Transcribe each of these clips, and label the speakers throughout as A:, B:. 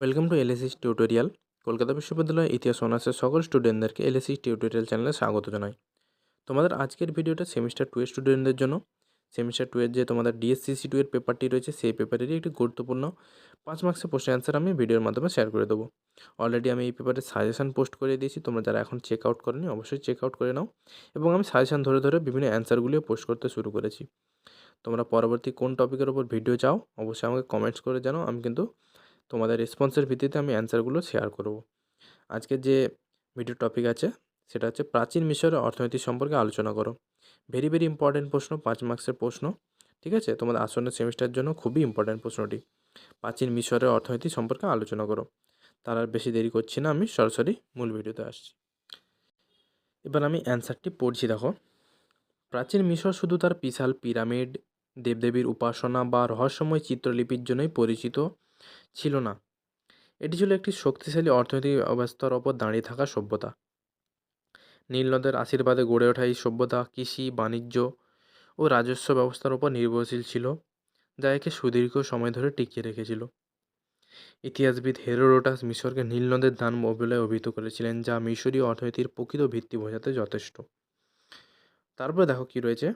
A: Welcome to এলএসিস tutorial Kolkata বিশ্ববিদ্যালয়ের ইতিহাস অনার্সের সকল স্টুডেন্টদেরকে এলএসিস টিউটোরিয়াল চ্যানেলে স্বাগত জানাই। তোমাদের আজকের ভিডিওটা সেমিস্টার টু এর স্টুডেন্টদের জন্য। সেমিস্টার টু এর যে তোমাদের ডিএসসিসি টু এর পেপারটি রয়েছে, সেই পেপারেরই একটি গুরুত্বপূর্ণ পাঁচ মার্কসের প্রশ্ন অ্যান্সার আমি ভিডিওর মাধ্যমে শেয়ার করে দেবো। অলরেডি আমি এই পেপারের সাজেশন পোস্ট করে দিয়েছি, তোমরা যারা এখন চেক আউট করেনি, অবশ্যই চেক আউট করে নাও এবং আমি সাজেশন ধরে ধরে বিভিন্ন অ্যান্সারগুলিও পোস্ট করতে শুরু করেছি। তোমরা পরবর্তী কোন টপিকের ওপর ভিডিও চাও, অবশ্যই আমাকে কমেন্টস করে জানাও, আমি কিন্তু তোমাদের রেসপন্সের ভিত্তিতে আমি অ্যান্সারগুলো শেয়ার করব। আজকে যে ভিডিও টপিক আছে, সেটা হচ্ছে প্রাচীন মিশরের অর্থনীতি সম্পর্কে আলোচনা করো। ভেরি ভেরি ইম্পর্টেন্ট প্রশ্ন, পাঁচ মার্কসের প্রশ্ন, ঠিক আছে? তোমাদের আসন্ন সেমিস্টারের জন্য খুবই ইম্পর্টেন্ট প্রশ্নটি। প্রাচীন মিশরের অর্থনীতি সম্পর্কে আলোচনা করো। তার আর বেশি দেরি করছি না, আমি সরাসরি মূল ভিডিওতে আসছি। এবার আমি অ্যান্সারটি পড়ছি, দেখো। প্রাচীন মিশর শুধু তার বিশাল পিরামিড, দেবদেবীর উপাসনা বা রহস্যময় চিত্রলিপির জন্যই পরিচিত। ছিল না। এটি ছিল একটি শক্তিশালী অর্থনৈতিক অবস্থার ওপর দাঁড়িয়ে থাকা সভ্যতা। নীল নদের আশীর্বাদে গড়ে ওঠা এই সভ্যতা কৃষি, বাণিজ্য ও রাজস্ব ব্যবস্থার ওপর নির্ভরশীল ছিল, যা একে সুদীর্ঘ সময় ধরে টিকিয়ে রেখেছিল। ইতিহাসবিদ হেরোডোটাস মিশরকে নীল নদের দান বলে অভিহিত করেছিলেন, যা মিশরীয় অর্থনীতির প্রকৃত ভিত্তি বোঝাতে যথেষ্ট। তারপরে দেখো কি রয়েছে।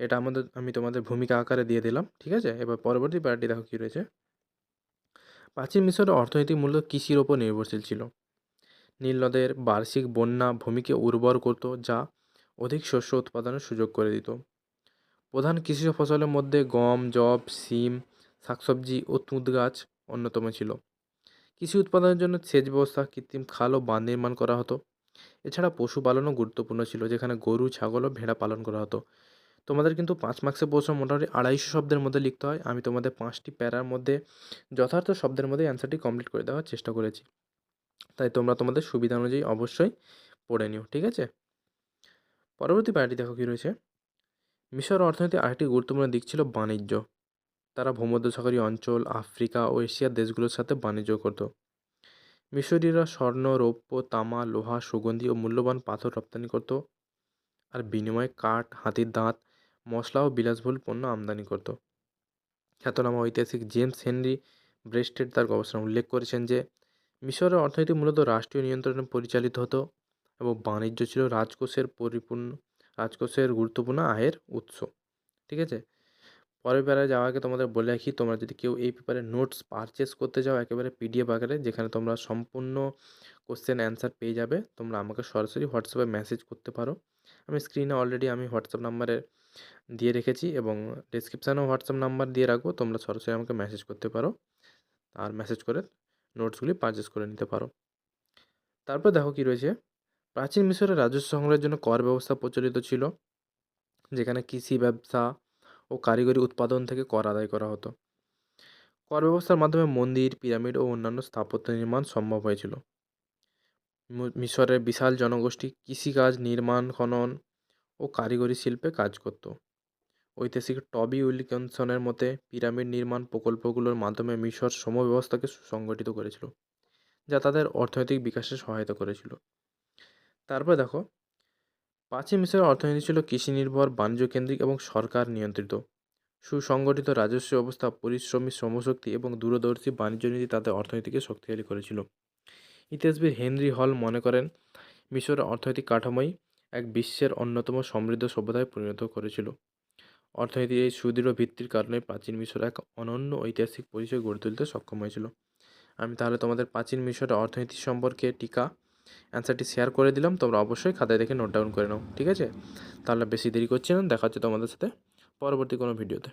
A: এটা আমাদের, আমি তোমাদের ভূমিকা আকারে দিয়ে দিলাম, ঠিক আছে? এবার পরবর্তী প্যারাটি দেখো কি রয়েছে। প্রাচীন মিশরের অর্থনীতি মূলত কৃষির ওপর নির্ভরশীল ছিল। নীল নদের বার্ষিক বন্যা ভূমিকে উর্বর করত, যা অধিক শস্য উৎপাদনের সুযোগ করে দিত। প্রধান কৃষিজ ফসলের মধ্যে গম জব সিম শাকসবজি ও তুঁত গাছ অন্যতম ছিল। কৃষি উৎপাদনের জন্য সেচ ব্যবস্থা, কৃত্রিম খাল ও বাঁধ নির্মাণ করা হতো। এছাড়া পশুপালনও গুরুত্বপূর্ণ ছিল, যেখানে গরু, ছাগল ও ভেড়া পালন করা হতো। তোমাদের কিন্তু পাঁচ মার্ক্সের প্রশ্ন মোটামুটি আড়াইশো শব্দের মধ্যে লিখতে হয়। আমি তোমাদের পাঁচটি প্যারার মধ্যে যথার্থ শব্দের মধ্যে অ্যান্সারটি কমপ্লিট করে দেওয়ার চেষ্টা করেছি। তাই তোমরা তোমাদের সুবিধা অনুযায়ী অবশ্যই পড়ে নিও, ঠিক আছে? পরবর্তী প্যারাটি দেখো কী রয়েছে। মিশর অর্থনীতি আরেকটি গুরুত্বপূর্ণ দিক ছিল বাণিজ্য। তারা ভূমধ্যসাগরীয় অঞ্চল, আফ্রিকা ও এশিয়ার দেশগুলোর সাথে বাণিজ্য করত। মিশরীয়রা স্বর্ণ, রৌপ্য, তামা, লোহা, সুগন্ধি ও মূল্যবান পাথর রপ্তানি করত। আর বিনিময়ে কাঠ, হাতির দাঁত মশলা ও বিলাসবহুল পণ্য আমদানি করত। খ্যাতনামা ঐতিহাসিক জেমস হেনরি ব্রেস্টেড তার গবেষণা উল্লেখ করেছেন যে, মিশরের অর্থনীতি মূলত রাষ্ট্রীয় নিয়ন্ত্রণে পরিচালিত হতো এবং বাণিজ্য ছিল রাজকোষের পরিপূর্ণ, রাজকোষের গুরুত্বপূর্ণ আয়ের উৎস। ঠিক আছে? পরের বেলায় যাওয়ার আগে তোমাদের বলে রাখি, তোমরা যদি কেউ এই পেপারে নোটস পারচেস করতে চাও, একেবারে পিডিএফ আকারে, যেখানে তোমরা সম্পূর্ণ কোশ্চেন অ্যান্সার পেয়ে যাবে, তোমরা আমাকে সরাসরি হোয়াটসঅ্যাপে মেসেজ করতে পারো। আমি স্ক্রিনে অলরেডি আমি হোয়াটসঅ্যাপ নাম্বারে দিয়ে রেখেছি এবং ডিসক্রিপশানেও হোয়াটসঅ্যাপ নাম্বার দিয়ে রাখব। তোমরা সরাসরি আমাকে মেসেজ করতে পারো। আর মেসেজ করে নোটসগুলি পারচেস করে নিতে পারো। তারপর দেখো কি রয়েছে। প্রাচীন মিশরের রাজস্ব সংগ্রহের জন্য কর ব্যবস্থা প্রচলিত ছিল, যেখানে কৃষি, ব্যবসা ও কারিগরি উৎপাদন থেকে কর আদায় করা হতো। কর ব্যবস্থার মাধ্যমে মন্দির, পিরামিড ও অন্যান্য স্থাপত্য নির্মাণ সম্ভব হয়েছিল। মিশরের বিশাল জনগোষ্ঠী কৃষিকাজ, নির্মাণ, খনন ও কারিগরি শিল্পে কাজ করত। ঐতিহাসিক টবি উইলিকনসনের মতে, পিরামিড নির্মাণ প্রকল্পগুলোর মাধ্যমে মিশর শ্রম ব্যবস্থাকে সুসংগঠিত করেছিল, যা তাদের অর্থনৈতিক বিকাশে সহায়তা করেছিল। তারপরে দেখো প্রাচীন মিশরের অর্থনীতি ছিল কৃষি নির্ভর বাণিজ্য কেন্দ্রিক এবং সরকার নিয়ন্ত্রিত। সুসংগঠিত রাজস্ব ব্যবস্থা, পরিশ্রমী শ্রমশক্তি এবং দূরদর্শী বাণিজ্য নীতি তাদের অর্থনীতিকে শক্তিশালী করেছিল। ইতিহাসবিদ হেনরি হল মনে করেন, মিশরের অর্থনৈতিক কাঠামোই এক বিশ্বের অন্যতম সমৃদ্ধ সভ্যতায় পরিণত করেছিল। অর্থনীতির এই সুদৃঢ় ভিত্তির কারণে প্রাচীন মিশর এক অনন্য ঐতিহাসিক পরিচয় গড়ে তুলতে সক্ষম হয়েছিল। আমি তাহলে তোমাদের প্রাচীন মিশরের অর্থনীতি সম্পর্কে টিকা অ্যান্সারটি শেয়ার করে দিলাম, তোমরা অবশ্যই খাতায় দেখে নোট ডাউন করে নাও, ঠিক আছে? তাহলে বেশি দেরি করছি না, দেখা হচ্ছে তোমাদের সাথে পরবর্তী কোনো ভিডিওতে।